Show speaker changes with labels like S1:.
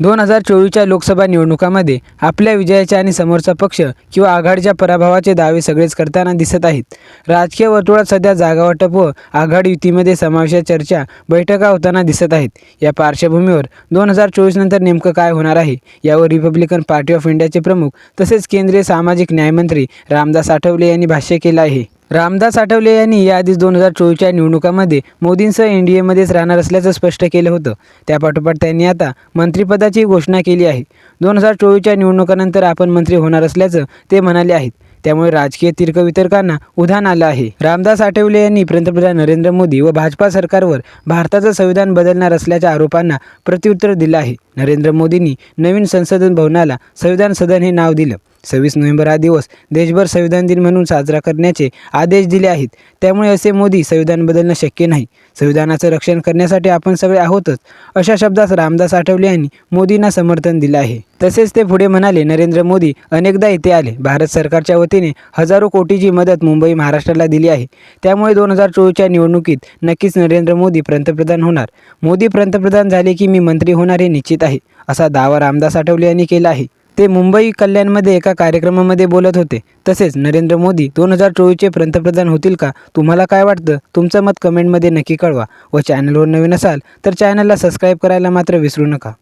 S1: दोन हजार चोवीसच्या लोकसभा निवडणुकामध्ये आपल्या विजयाचे आणि समोरचा पक्ष किंवा आघाडीच्या पराभवाचे दावे सगळेच करताना दिसत आहेत. राजकीय वर्तुळात सध्या जागावाटप व आघाडी युतीमध्ये समावेशा चर्चा बैठका होताना दिसत आहेत. या पार्श्वभूमीवर दोन हजार चोवीस नंतर नेमकं काय होणार आहे यावर रिपब्लिकन पार्टी ऑफ इंडियाचे प्रमुख तसेच केंद्रीय सामाजिक न्यायमंत्री रामदास आठवले यांनी भाष्य केलं आहे. रामदास आठवले यांनी याआधीच दोन हजार चोवीसच्या निवडणुकामध्ये मोदींसह एन डी एमध्येच राहणार असल्याचं स्पष्ट केलं होतं. त्यापाठोपाठ त्यांनी आता मंत्रिपदाची घोषणा केली आहे. दोन हजार चोवीसच्या निवडणुकानंतर आपण मंत्री होणार असल्याचं ते म्हणाले आहेत. त्यामुळे राजकीय तिर्कवितर्कांना उधाण आलं आहे. रामदास आठवले यांनी पंतप्रधान नरेंद्र मोदी व भाजपा सरकारवर भारताचं संविधान बदलणार असल्याच्या आरोपांना प्रत्युत्तर दिलं आहे. नरेंद्र मोदींनी नवीन संसद भवनाला संविधान सदन हे नाव दिलं. सव्वीस नोव्हेंबर हा दिवस देशभर संविधान दिन म्हणून साजरा करण्याचे आदेश दिले आहेत. त्यामुळे असे मोदी संविधान बदलणं शक्य नाही. संविधानाचं रक्षण करण्यासाठी आपण सगळे आहोतच अशा शब्दात रामदास आठवले यांनी मोदींना समर्थन दिलं आहे. तसेच ते पुढे म्हणाले नरेंद्र मोदी अनेकदा इथे आले. भारत सरकारच्या वतीने हजारो कोटीची मदत मुंबई महाराष्ट्राला दिली आहे. त्यामुळे दोन हजार चोवीसच्या निवडणुकीत नक्कीच नरेंद्र मोदी पंतप्रधान होणार. मोदी पंतप्रधान झाले की मी मंत्री होणार हे निश्चित आहे असा दावा रामदास आठवले यांनी केला आहे. ते मुंबई कल्याणमध्ये एका कार्यक्रमामध्ये बोलत होते. तसेच नरेंद्र मोदी दोन हजार चोवीसचे पंतप्रधान होतील का? तुम्हाला काय वाटतं? तुमचं मत कमेंटमध्ये नक्की कळवा व चॅनलवर नवीन असाल तर चॅनलला सबस्क्राईब करायला मात्र विसरू नका.